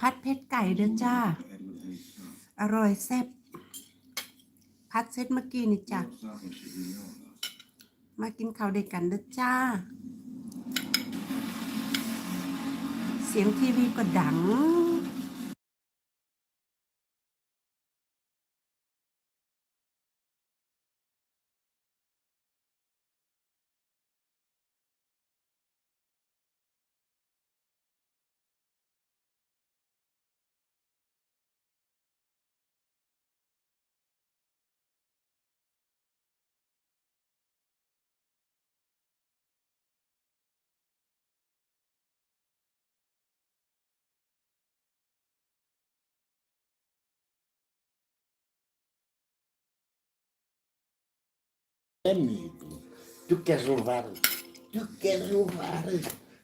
พัดเพชรไก่เด้อจ้า อร่อยแซ่บพัดเซตเมื่อกี้นี่จ้ะมากินข้าวเด็กกันเด้อจ้า เสียงทีวีก็ดัง Amigo, tu queres levar? Tu queres levar?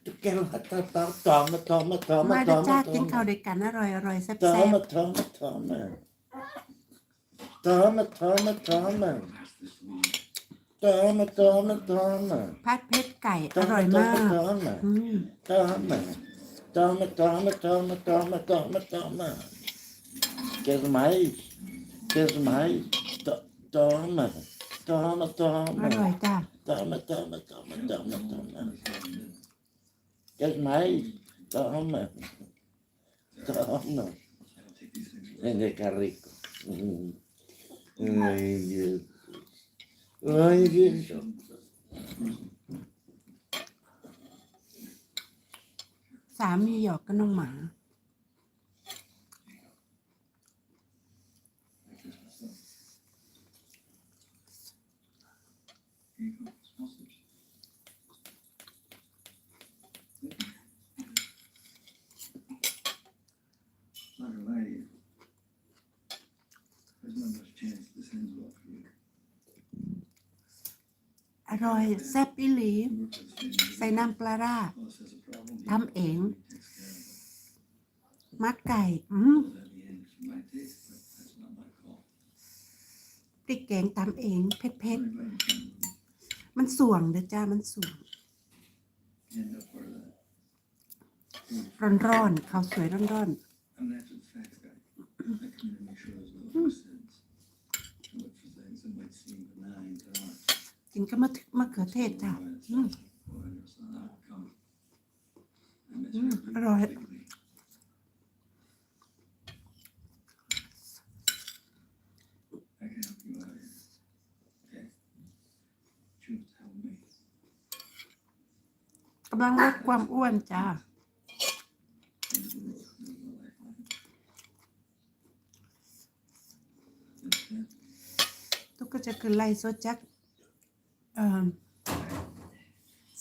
Tu queres matar? Toma, toma, toma, toma. มาเด้อ toma, จ้ากินข้าว toma. ด้วยกันอร่อยอร่อยแซ่บแซ่บ Toma, toma, toma. Toma, toma, toma. Toma, toma, toma. พัดเพชรไก่อ Toma, ร่อยมาก Toma, อืม toma. Toma, toma, toma, toma, toma, toma. Queres mais? Queres mais? To- Toma. ตอมาตออมาร่อยจ้ะตอมาตอมาตอมาตอมาตอมาจัดไหมตอมาตอมาเอ็นเดคริกเอ้ยเอ้ยสามีหยอกกับน้องหมา Not gonna lie to you. There's not much chance this ends well for you. อร่อยแซ่บอีหลี You work for this family. ใส่น้ำปลาร้า Boss has a problem. ทำเอง He takes care of it. มักไก่อืม At the end, for my taste, but that's not my call. พริกแกงตำเอง เผ็ด I'm glad you came with me. ๆ มันสวงเด้อจ้ามันสวง ร้อนร้อนเขาสวยร้อนร้อนกินก็มาถึกมะเขือเทศจ้ะอร่อยำลังลดความอ้วนจ้า Into the world, live a lifeline. Understand? ทุกก็จะคือไล่สดจัก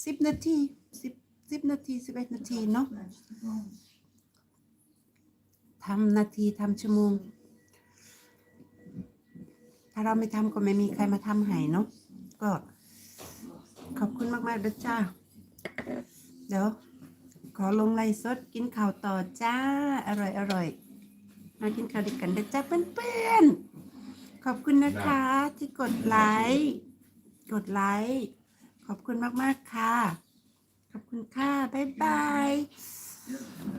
สิบนาทีสิบสิบนาทีสิบเอ็ดนาทีเนาะทำนาทีทำชั่วโมง ถ้าเราไม่ทำก็ไม่มีใครมาทำให้เนาะก็ขอบคุณมากๆด้วยจ้า เดี๋ยว ขอลงไลฟ์สดกินข้าวต่อจ้า อร่อยอร่อยมากินข้าวด้วยกันเด้อจ้าเพื่อนๆ ขอบคุณนะคะ ที่กดไลค์กดไลค์ขอบคุณมากๆค่ะ ขอบคุณค่ะบ๊ายบาย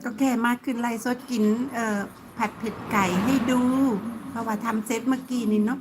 ก็แค่มาขึ้นไลฟ์สดกินเอ่อผัดเผ็ดไก่ให้ดู เพราะว่าทำเซตเมื่อกี้นี่เนาะ